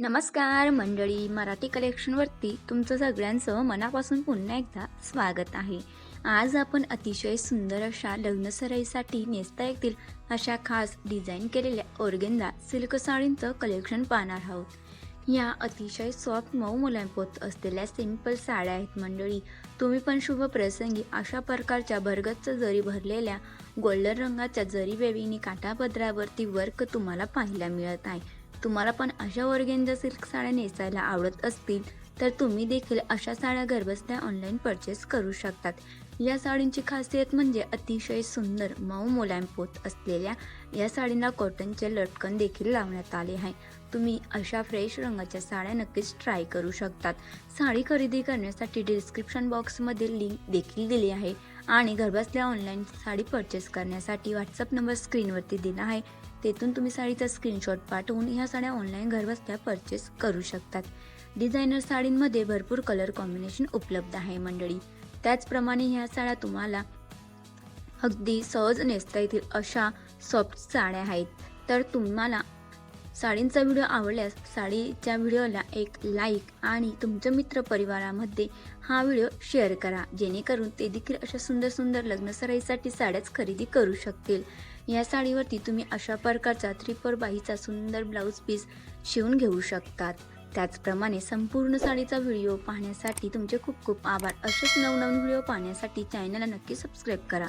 नमस्कार मंडळी मराठी कलेक्शनवरती तुमचं सगळ्यांचं मनापासून पुन्हा एकदा स्वागत आहे. आज आपण अतिशय सुंदर अशा लग्नसराईसाठी नेसता येतील अशा खास डिझाईन केलेल्या ओरगेंदा सिल्क साडींचं कलेक्शन पाहणार आहोत. या अतिशय सॉफ्ट मऊ मुलांपोत असलेल्या सिंपल साड्या आहेत मंडळी. तुम्ही पण शुभ प्रसंगी अशा प्रकारच्या भरगच्च जरी भरलेल्या गोल्डन रंगाच्या जरी वेवीनी काठापदरावरती वर्क तुम्हाला पाहायला मिळत आहे. तुम्हाला पण अशा ऑर्गेंजा सिल्क साड्या नेसायला आवडत असतील तर तुम्ही देखील अशा साड्या घरबसल्या ऑनलाईन परचेस करू शकतात. या साडींची खासियत म्हणजे अतिशय सुंदर मऊ मुलायम पोत असलेल्या या साडींना कॉटनचे लटकन देखील लावण्यात आले आहे. तुम्ही अशा फ्रेश रंगाच्या साड्या नक्कीच ट्राय करू शकतात. साडी खरेदी करण्यासाठी डिस्क्रिप्शन बॉक्समध्ये लिंक देखील दिली आहे. आणि घरबसल्या ऑनलाईन साडी परचेस करण्यासाठी व्हॉट्सअप नंबर स्क्रीनवरती दिला आहे. तेथून तुम्ही साडीचा स्क्रीनशॉट पाठवून ह्या साड्या ऑनलाईन घरबसल्या परचेस करू शकतात. डिझायनर साडींमध्ये भरपूर कलर कॉम्बिनेशन उपलब्ध आहे मंडळी. त्याचप्रमाणे ह्या साड्या तुम्हाला अगदी सहज नेसता येतील अशा सॉफ्ट साड्या आहेत. तर तुम्हाला साडींचा व्हिडिओ आवडल्यास साडीच्या व्हिडिओला एक लाईक आणि तुमच्या मित्रपरिवारामध्ये हा व्हिडिओ शेअर करा. जेणेकरून ते देखील अशा सुंदर सुंदर लग्नसराईसाठी साड्याच खरेदी करू शकतील. या साडीवरती तुम्ही अशा प्रकारचा थ्री फोर बाईचा सुंदर ब्लाऊज पीस शिवून घेऊ शकतात. त्याचप्रमाणे संपूर्ण साडीचा व्हिडिओ पाहण्यासाठी तुमचे खूप खूप आभार. असेच नवनवीन व्हिडिओ पाहण्यासाठी चॅनलला नक्की सबस्क्राईब करा.